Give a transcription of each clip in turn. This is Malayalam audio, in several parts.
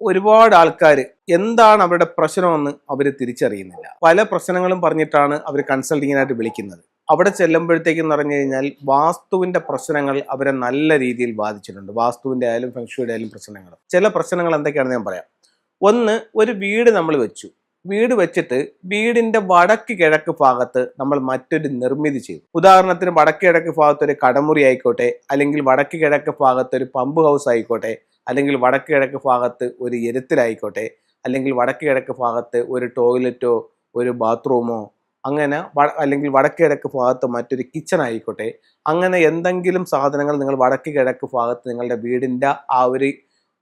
ഒരുപാട് ആൾക്കാർ എന്താണ് അവരുടെ പ്രശ്നമെന്ന് അവർ തിരിച്ചറിയുന്നില്ല. പല പ്രശ്നങ്ങളും പറഞ്ഞിട്ടാണ് അവർ കൺസൾട്ടിങ്ങിനായിട്ട് വിളിക്കുന്നത്. അവിടെ ചെല്ലുമ്പോഴത്തേക്കെന്ന് പറഞ്ഞു കഴിഞ്ഞാൽ വാസ്തുവിന്റെ പ്രശ്നങ്ങൾ അവരെ നല്ല രീതിയിൽ ബാധിച്ചിട്ടുണ്ട്. വാസ്തുവിന്റെ ആയാലും ഫെങ്ഷുയുടെ ആയാലും പ്രശ്നങ്ങൾ. ചില പ്രശ്നങ്ങൾ എന്തൊക്കെയാണെന്ന് ഞാൻ പറയാം. ഒന്ന് ഒരു വീട് നമ്മൾ വെച്ചു. വീട് വെച്ചിട്ട് വീടിന്റെ വടക്ക് കിഴക്ക് ഭാഗത്ത് നമ്മൾ മറ്റൊരു നിർമ്മിതി ചെയ്തു. ഉദാഹരണത്തിന് വടക്ക് കിഴക്ക് ഭാഗത്ത് ഒരു കടമുറി ആയിക്കോട്ടെ അല്ലെങ്കിൽ വടക്ക് കിഴക്ക് ഭാഗത്ത് ഒരു പമ്പ് ഹൗസ് ആയിക്കോട്ടെ അല്ലെങ്കിൽ വടക്ക് കിഴക്ക് ഭാഗത്ത് ഒരു എരുത്തിലായിക്കോട്ടെ അല്ലെങ്കിൽ വടക്ക് കിഴക്ക് ഭാഗത്ത് ഒരു ടോയ്ലറ്റോ ഒരു ബാത്റൂമോ അങ്ങനെ അല്ലെങ്കിൽ വടക്ക് കിഴക്ക് ഭാഗത്ത് മറ്റൊരു കിച്ചൺ ആയിക്കോട്ടെ അങ്ങനെ എന്തെങ്കിലും സാധനങ്ങൾ നിങ്ങൾ വടക്ക് കിഴക്ക് ഭാഗത്ത് നിങ്ങളുടെ വീടിന്റെ ആ ഒരു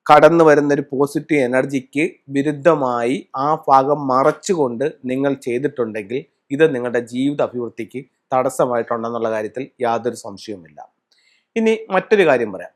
കടന്നു വരുന്ന ഒരു പോസിറ്റീവ് എനർജിക്ക് വിരുദ്ധമായി ആ ഭാഗം മറച്ചുകൊണ്ട് നിങ്ങൾ ചെയ്തിട്ടുണ്ടെങ്കിൽ ഇത് നിങ്ങളുടെ ജീവിത അഭിവൃദ്ധിക്ക് തടസ്സമായിട്ടുണ്ടെന്നുള്ള കാര്യത്തിൽ യാതൊരു സംശയവുമില്ല. ഇനി മറ്റൊരു കാര്യം പറയാം.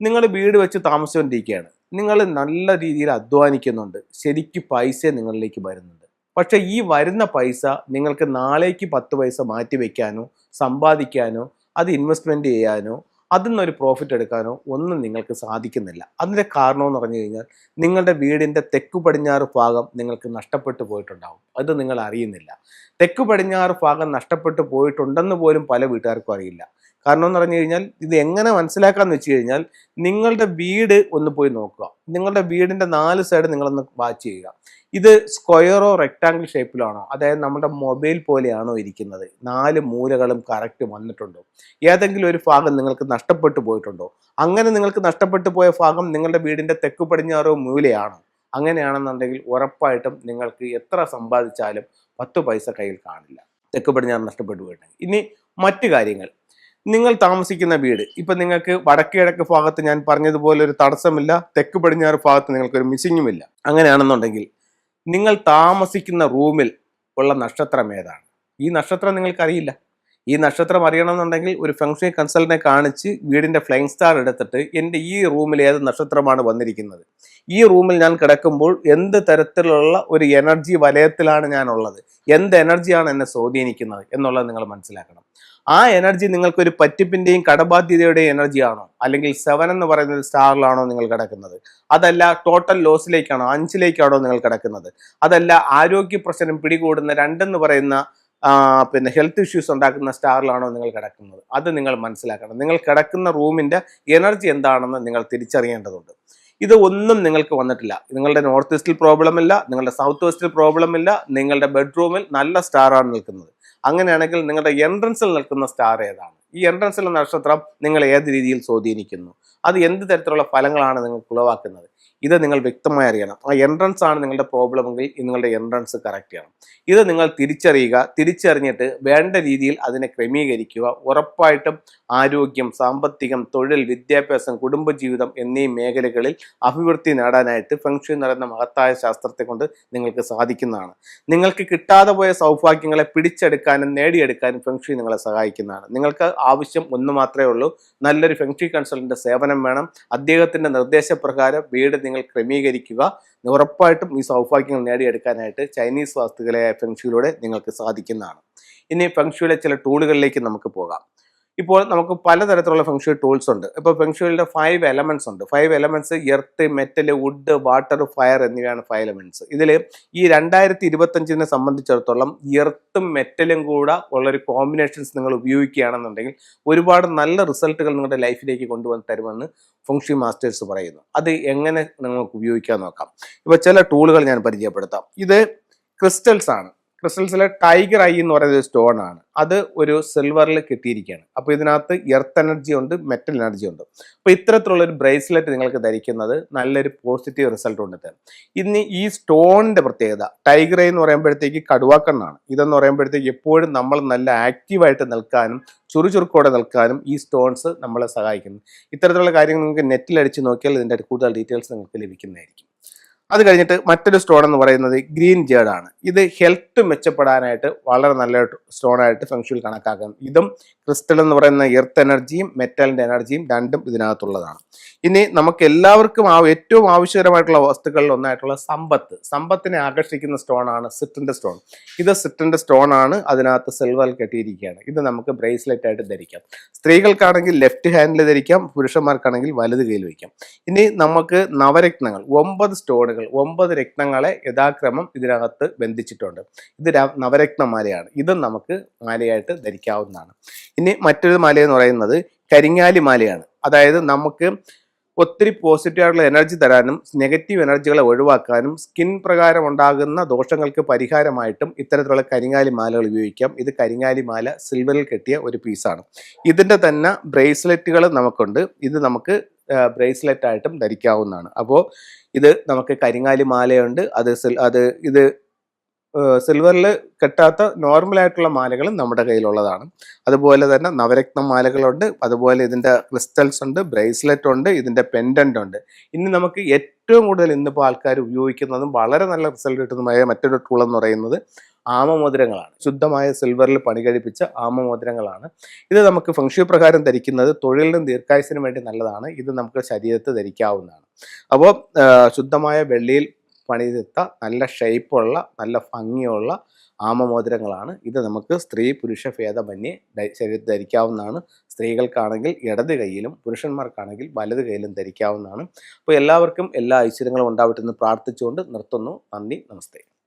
നിങ്ങൾ വീട് വെച്ച് താമസിച്ചുകൊണ്ടിരിക്കുകയാണ്. നിങ്ങൾ നല്ല രീതിയിൽ അധ്വാനിക്കുന്നുണ്ട്. ശരിക്കും പൈസ നിങ്ങളിലേക്ക് വരുന്നുണ്ട്. പക്ഷേ ഈ വരുന്ന പൈസ നിങ്ങൾക്ക് നാളേക്ക് പത്ത് പൈസ മാറ്റി വെക്കാനോ സമ്പാദിക്കാനോ അത് ഇൻവെസ്റ്റ്മെന്റ് ചെയ്യാനോ അതിൽ നിന്നൊരു പ്രോഫിറ്റ് എടുക്കാനോ ഒന്നും നിങ്ങൾക്ക് സാധിക്കുന്നില്ല. അതിന്റെ കാരണമെന്ന് പറഞ്ഞു കഴിഞ്ഞാൽ നിങ്ങളുടെ വീടിന്റെ തെക്കു പടിഞ്ഞാറ് ഭാഗം നിങ്ങൾക്ക് നഷ്ടപ്പെട്ടു പോയിട്ടുണ്ടാകും അത് നിങ്ങൾ അറിയുന്നില്ല. തെക്കു പടിഞ്ഞാറ് ഭാഗം നഷ്ടപ്പെട്ടു പോയിട്ടുണ്ടെന്ന് പോലും പല വീട്ടുകാർക്കും അറിയില്ല. കാരണം എന്ന് പറഞ്ഞു കഴിഞ്ഞാൽ ഇത് എങ്ങനെ മനസ്സിലാക്കാന്ന് വെച്ച് കഴിഞ്ഞാൽ നിങ്ങളുടെ വീട് ഒന്ന് പോയി നോക്കുക. നിങ്ങളുടെ വീടിന്റെ നാല് സൈഡ് നിങ്ങളൊന്ന് വാച്ച് ചെയ്യുക. ഇത് സ്ക്വയറോ റെക്ടാങ്കിൾ ഷേപ്പിലാണോ അതായത് നമ്മുടെ മൊബൈൽ പോലെയാണോ ഇരിക്കുന്നത്? നാല് മൂലകളും കറക്റ്റ് വന്നിട്ടുണ്ടോ? ഏതെങ്കിലും ഒരു ഭാഗം നിങ്ങൾക്ക് നഷ്ടപ്പെട്ടു പോയിട്ടുണ്ടോ? അങ്ങനെ നിങ്ങൾക്ക് നഷ്ടപ്പെട്ടു പോയ ഭാഗം നിങ്ങളുടെ വീടിന്റെ തെക്ക് പടിഞ്ഞാറോ മൂലയാണോ? അങ്ങനെയാണെന്നുണ്ടെങ്കിൽ ഉറപ്പായിട്ടും നിങ്ങൾക്ക് എത്ര സമ്പാദിച്ചാലും പത്ത് പൈസ കയ്യിൽ കാണില്ല. തെക്ക് പടിഞ്ഞാറ് നഷ്ടപ്പെട്ടു പോയിട്ടുണ്ടെങ്കിൽ ഇനി മറ്റു കാര്യങ്ങൾ. നിങ്ങൾ താമസിക്കുന്ന വീട്. ഇപ്പൊ നിങ്ങൾക്ക് വടക്കിഴക്ക് ഭാഗത്ത് ഞാൻ പറഞ്ഞതുപോലെ ഒരു തടസ്സമില്ല. തെക്ക് പടിഞ്ഞാറ് ഭാഗത്ത് നിങ്ങൾക്ക് ഒരു മിസ്സിങ്ങും ഇല്ല. അങ്ങനെയാണെന്നുണ്ടെങ്കിൽ നിങ്ങൾ താമസിക്കുന്ന റൂമിൽ ഉള്ള നക്ഷത്രം ഏതാണ്? ഈ നക്ഷത്രം നിങ്ങൾക്കറിയില്ല. ഈ നക്ഷത്രം അറിയണമെന്നുണ്ടെങ്കിൽ ഒരു ഫംഗ്ഷൻ കൺസൾട്ടിനെ കാണിച്ച് വീടിന്റെ ഫ്ലൈങ് സ്റ്റാർ എടുത്തിട്ട് എന്റെ ഈ റൂമിൽ ഏത് നക്ഷത്രമാണ് വന്നിരിക്കുന്നത്? ഈ റൂമിൽ ഞാൻ കിടക്കുമ്പോൾ എന്ത് തരത്തിലുള്ള ഒരു എനർജി വലയത്തിലാണ് ഞാനുള്ളത്? എന്ത് എനർജിയാണ് എന്നെ സ്വാധീനിക്കുന്നത്? എന്നുള്ളത് നിങ്ങൾ മനസ്സിലാക്കണം. ആ എനർജി നിങ്ങൾക്കൊരു പറ്റിപ്പിന്റെയും കടബാധ്യതയുടെയും എനർജി ആണോ? അല്ലെങ്കിൽ സെവൻ എന്ന് പറയുന്ന ഒരു സ്റ്റാറിലാണോ നിങ്ങൾ കിടക്കുന്നത്? അതല്ല ടോട്ടൽ ലോസിലേക്കാണോ അഞ്ചിലേക്കാണോ നിങ്ങൾ കിടക്കുന്നത്? അതല്ല ആരോഗ്യ പ്രശ്നം പിടികൂടുന്ന രണ്ടെന്ന് പറയുന്ന പിന്നെ ഹെൽത്ത് ഇഷ്യൂസ് ഉണ്ടാക്കുന്ന സ്റ്റാറിലാണോ നിങ്ങൾ കിടക്കുന്നത്? അത് നിങ്ങൾ മനസ്സിലാക്കണം. നിങ്ങൾ കിടക്കുന്ന റൂമിന്റെ എനർജി എന്താണെന്ന് നിങ്ങൾ തിരിച്ചറിയേണ്ടതുണ്ട്. ഇത് ഒന്നും നിങ്ങൾക്ക് വന്നിട്ടില്ല. നിങ്ങളുടെ നോർത്ത് ഈസ്റ്റിൽ പ്രോബ്ലം ഇല്ല നിങ്ങളുടെ സൗത്ത് വെസ്റ്റിൽ പ്രോബ്ലം ഇല്ല നിങ്ങളുടെ ബെഡ്റൂമിൽ നല്ല സ്റ്റാറാണ് നിൽക്കുന്നത്. അങ്ങനെയാണെങ്കിൽ നിങ്ങളുടെ എൻട്രൻസിൽ നിൽക്കുന്ന സ്റ്റാർ ഏതാണ്? ഈ എൻട്രൻസിലെ നക്ഷത്രം നിങ്ങൾ ഏത് രീതിയിൽ സ്വാധീനിക്കുന്നു? അത് എന്ത് തരത്തിലുള്ള ഫലങ്ങളാണ് നിങ്ങൾക്ക് ഉളവാക്കുന്നത്? ഇത് നിങ്ങൾ വ്യക്തമായി അറിയണം. ആ എൻട്രൻസ് ആണ് നിങ്ങളുടെ പ്രോബ്ലം എങ്കിൽ നിങ്ങളുടെ എൻട്രൻസ് കറക്റ്റ് ചെയ്യണം. ഇത് നിങ്ങൾ തിരിച്ചറിയുക. തിരിച്ചറിഞ്ഞിട്ട് വേണ്ട രീതിയിൽ അതിനെ ക്രമീകരിക്കുക. ഉറപ്പായിട്ടും ആരോഗ്യം സാമ്പത്തികം തൊഴിൽ വിദ്യാഭ്യാസം കുടുംബജീവിതം എന്നീ മേഖലകളിൽ അഭിവൃദ്ധി നേടാനായിട്ട് ഫെങ്ഷു പറയുന്ന മഹത്തായ ശാസ്ത്രത്തെ കൊണ്ട് നിങ്ങൾക്ക് സാധിക്കുന്നതാണ്. നിങ്ങൾക്ക് കിട്ടാതെ പോയ സൗഭാഗ്യങ്ങളെ പിടിച്ചെടുക്കാനും നേടിയെടുക്കാനും ഫെങ്ഷു നിങ്ങളെ സഹായിക്കുന്നതാണ്. നിങ്ങൾക്ക് ആവശ്യം ഒന്ന് മാത്രമേ ഉള്ളൂ. നല്ലൊരു ഫെങ്ഷി കൺസൾട്ടന്റെ സേവനം വേണം. അദ്ദേഹത്തിന്റെ നിർദ്ദേശപ്രകാരം വീട് നിങ്ങൾ ക്രമീകരിക്കുക. ഉറപ്പായിട്ടും ഈ സൗഭാഗ്യങ്ങൾ നേടിയെടുക്കാനായിട്ട് ചൈനീസ് വാസ്തുക്കളായ ഫെങ്ഷിയിലൂടെ നിങ്ങൾക്ക് സാധിക്കുന്നതാണ്. ഇനി ഫെങ്ഷുയിലെ ചില ടൂളുകളിലേക്ക് നമുക്ക് പോകാം. ഇപ്പോൾ നമുക്ക് പലതരത്തിലുള്ള ഫെങ്ഷു ടൂൾസ് ഉണ്ട്. ഇപ്പോൾ ഫെങ്ഷുയിലെ ഫൈവ് എലമെന്റ്സ് ഉണ്ട്. Five elements earth metal wood water fire എന്നിവയാണ് ഫൈവ് എലമെന്റ്സ് ഇതിൽ ഈ രണ്ടായിരത്തി ഇരുപത്തഞ്ചിനെ സംബന്ധിച്ചിടത്തോളം എർത്തും മെറ്റലും കൂടെ ഉള്ളൊരു കോമ്പിനേഷൻസ് നിങ്ങൾ ഉപയോഗിക്കുകയാണെന്നുണ്ടെങ്കിൽ ഒരുപാട് നല്ല റിസൾട്ടുകൾ നിങ്ങളുടെ ലൈഫിലേക്ക് കൊണ്ടുവന്ന് തരുമെന്ന് ഫുങ്ഷി മാസ്റ്റേഴ്സ് പറയുന്നു. അത് എങ്ങനെ നിങ്ങൾക്ക് ഉപയോഗിക്കാൻ നോക്കാം. ഇപ്പോൾ ചില ടൂളുകൾ ഞാൻ പരിചയപ്പെടുത്താം. ഇത് ക്രിസ്റ്റൽസ് ആണ്. ക്രിസ്റ്റൽസിലെ ടൈഗർ ഐ എന്ന് പറയുന്ന ഒരു സ്റ്റോൺ ആണ്. അത് ഒരു സിൽവറിൽ കിട്ടിയിരിക്കുകയാണ്. അപ്പോൾ ഇതിനകത്ത് എർത്ത് എനർജി ഉണ്ട് മെറ്റൽ എനർജി ഉണ്ട്. അപ്പോൾ ഇത്തരത്തിലുള്ള ഒരു ബ്രേസ്ലെറ്റ് നിങ്ങൾക്ക് ധരിക്കുന്നത് നല്ലൊരു പോസിറ്റീവ് റിസൾട്ട് ഉണ്ട് തരും ഇനി ഈ സ്റ്റോണിന്റെ പ്രത്യേകത ടൈഗർ ഐ എന്ന് പറയുമ്പോഴത്തേക്ക് കടുവാക്കണ്ണാണ്. ഇതെന്ന് പറയുമ്പോഴത്തേക്ക് എപ്പോഴും നമ്മൾ നല്ല ആക്റ്റീവായിട്ട് നിൽക്കാനും ചുറുചുറുക്കോടെ നിൽക്കാനും ഈ സ്റ്റോൺസ് നമ്മളെ സഹായിക്കുന്നു. ഇത്തരത്തിലുള്ള കാര്യങ്ങൾ നിങ്ങൾക്ക് നെറ്റിൽ അടിച്ച് നോക്കിയാൽ ഇതിന്റെ കൂടുതൽ ഡീറ്റെയിൽസ് നിങ്ങൾക്ക് ലഭിക്കുന്നതായിരിക്കും. അത് കഴിഞ്ഞിട്ട് മറ്റൊരു സ്റ്റോൺ എന്ന് പറയുന്നത് ഗ്രീൻ ജേഡ് ആണ്. ഇത് ഹെൽത്ത് മെച്ചപ്പെടാനായിട്ട് വളരെ നല്ല സ്റ്റോൺ ആയിട്ട് ഫംഗ്ഷനിൽ കണക്കാക്കാം. ഇതും ക്രിസ്റ്റൽ എന്ന് പറയുന്ന എർത്ത് എനർജിയും മെറ്റലിന്റെ എനർജിയും രണ്ടും ഇതിനകത്തുള്ളതാണ്. ഇനി നമുക്ക് എല്ലാവർക്കും ഏറ്റവും ആവശ്യകരമായിട്ടുള്ള വസ്തുക്കളിൽ ഒന്നായിട്ടുള്ള സമ്പത്ത്. സമ്പത്തിനെ ആകർഷിക്കുന്ന സ്റ്റോൺ ആണ് സിറ്റിന്റെ സ്റ്റോൺ ഇത് സിറ്റിന്റെ സ്റ്റോൺ ആണ്. അതിനകത്ത് സിൽവർ കെട്ടിയിരിക്കുകയാണ്. ഇത് നമുക്ക് ബ്രേസ്ലെറ്റ് ആയിട്ട് ധരിക്കാം. സ്ത്രീകൾക്കാണെങ്കിൽ ലെഫ്റ്റ് ഹാൻഡിൽ ധരിക്കാം. പുരുഷന്മാർക്കാണെങ്കിൽ വലത് കയ്യിൽ വയ്ക്കാം. ഇനി നമുക്ക് നവരത്നങ്ങൾ. ഒമ്പത് സ്റ്റോണുകൾ ഒമ്പത് രത്നങ്ങളെ യഥാക്രമം ഇതിനകത്ത് ബന്ധിച്ചിട്ടുണ്ട്. ഇത് നവരത്നമാലയാണ്. നവരത്ന ഇതും നമുക്ക് മാലയായിട്ട് ധരിക്കാവുന്നതാണ്. ഇനി മറ്റൊരു മാല എന്ന് പറയുന്നത് കരിങ്ങാലി മാലയാണ്. അതായത് നമുക്ക് ഒത്തിരി പോസിറ്റീവ് ആയിട്ടുള്ള എനർജി തരാനും നെഗറ്റീവ് എനർജികളെ ഒഴിവാക്കാനും സ്കിൻ പ്രകാരം ഉണ്ടാകുന്ന ദോഷങ്ങൾക്ക് പരിഹാരമായിട്ടും ഇത്തരത്തിലുള്ള കരിങ്ങാലി മാലകൾ ഉപയോഗിക്കാം. ഇത് കരിങ്ങാലി മാല സിൽവറിൽ കെട്ടിയ ഒരു പീസാണ് ഇതിന്റെ തന്നെ ബ്രേസ്ലെറ്റുകൾ നമുക്കുണ്ട്. ഇത് നമുക്ക് ബ്രേസ്ലെറ്റ് ആയിട്ടും ധരിക്കാവുന്നതാണ്. അപ്പോൾ ഇത് നമുക്ക് കരിങ്ങാലി മാലയുണ്ട്. അത് അത് ഇത് സിൽവറിൽ കെട്ടാത്ത നോർമൽ ആയിട്ടുള്ള മാലകളും നമ്മുടെ കയ്യിലുള്ളതാണ്. അതുപോലെ തന്നെ നവരത്ന മാലകളുണ്ട്. അതുപോലെ ഇതിന്റെ ക്രിസ്റ്റൽസ് ഉണ്ട് ബ്രേസ്ലെറ്റ് ഉണ്ട് ഇതിന്റെ പെൻഡന്റ് ഉണ്ട്. ഇനി നമുക്ക് ഏറ്റവും കൂടുതൽ ഇന്നിപ്പോൾ ആൾക്കാർ ഉപയോഗിക്കുന്നതും വളരെ നല്ല റിസൾട്ട് കിട്ടുന്നതുമായ മറ്റൊരു ടൂൾ എന്ന് പറയുന്നത് ആമമോതിരങ്ങളാണ്. ശുദ്ധമായ സിൽവറിൽ പണി കഴിപ്പിച്ച ആമമോതിരങ്ങളാണ്. ഇത് നമുക്ക് ഫംഗ്ഷു പ്രകാരം ധരിക്കുന്നത് തൊഴിലിനും ദീർഘായുസിനും വേണ്ടി നല്ലതാണ്. ഇത് നമുക്ക് ശരീരത്ത് ധരിക്കാവുന്നതാണ്. അപ്പോൾ ശുദ്ധമായ വെള്ളിയിൽ പണിതെത്ത നല്ല ഷേപ്പുള്ള നല്ല ഭംഗിയുള്ള ആമമോതിരങ്ങളാണ്. ഇത് നമുക്ക് സ്ത്രീ പുരുഷ ഭേദമന്യേ ശരീരത്തിൽ ധരിക്കാവുന്നതാണ്. സ്ത്രീകൾക്കാണെങ്കിൽ ഇടത് കൈയിലും പുരുഷന്മാർക്കാണെങ്കിൽ വലത് കൈയിലും ധരിക്കാവുന്നതാണ്. അപ്പോൾ എല്ലാവർക്കും എല്ലാ ഐശ്വര്യങ്ങളും ഉണ്ടാവട്ടെ എന്ന് പ്രാർത്ഥിച്ചുകൊണ്ട് നിർത്തുന്നു. നന്ദി നമസ്തേ.